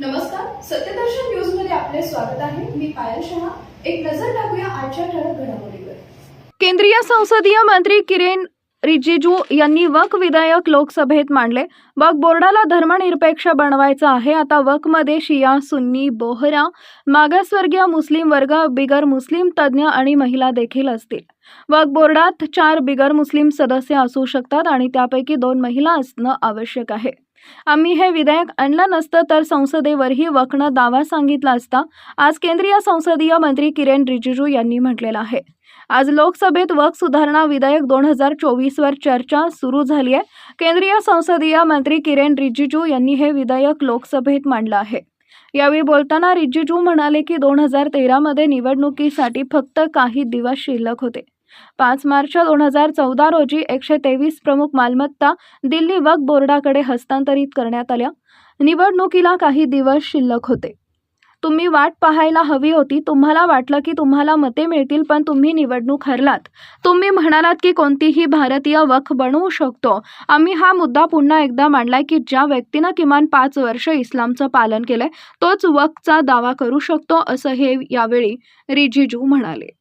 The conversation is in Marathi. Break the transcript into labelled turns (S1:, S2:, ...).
S1: नमस्कार सत्यदर्शन न्यूजमध्ये आपले स्वागत आहे. मी पायल शहा. एक नजर टाकूया आजच्या ठळक घडामोडीवर.
S2: केंद्रीय संसदीय मंत्री किरेन रिजिजू यांनी वक विधेयक लोकसभेत मांडले. वक बोर्डाला धर्मनिरपेक्ष बनवायचं आहे. आता वकमध्ये शिया सुन्नी बोहरा मागासवर्गीय मुस्लिम वर्ग बिगर मुस्लिम तज्ज्ञ आणि महिला देखील असतील. वक बोर्डात चार बिगर मुस्लिम सदस्य असू शकतात आणि त्यापैकी दोन महिला असणं आवश्यक आहे. आम्ही हे विधेयक आणलं नसतं तर संसदेवरही वकनं दावा सांगितला असता आज केंद्रीय संसदीय मंत्री किरेन रिजिजू यांनी म्हटलेलं आहे. आज लोकसभेत वक सुधारणा विधेयक दोन हजार चोवीसवर चर्चा सुरू झाली आहे. केंद्रीय संसदीय मंत्री किरेन रिजिजू यांनी हे विधेयक लोकसभेत मांडलं आहे. यावेळी बोलताना रिजिजू म्हणाले की दोन हजार तेरामध्ये निवडणुकीसाठी फक्त काही दिवस शिल्लक होते. पाच मार्च दोन हजार चौदा रोजी एकशे तेवीस प्रमुख मालमत्ता दिल्ली वक्फ बोर्डाकडे हस्तांतरित करण्यात आल्या. निवडणुकीला काही दिवस शिल्लक होते. तुम्ही वाट पाहायला हवी होती. तुम्हाला वाटलं की तुम्हाला मते मिळतील पण तुम्ही निवडणूक हरलात. तुम्ही म्हणालात की कोणतीही भारतीय वख बनवू शकतो. आम्ही हा मुद्दा पुन्हा एकदा मांडलाय की ज्या व्यक्तीनं किमान पाच वर्ष इस्लामचं पालन केलंय तोच वखचा दावा करू शकतो असं हे यावेळी रिजिजू म्हणाले.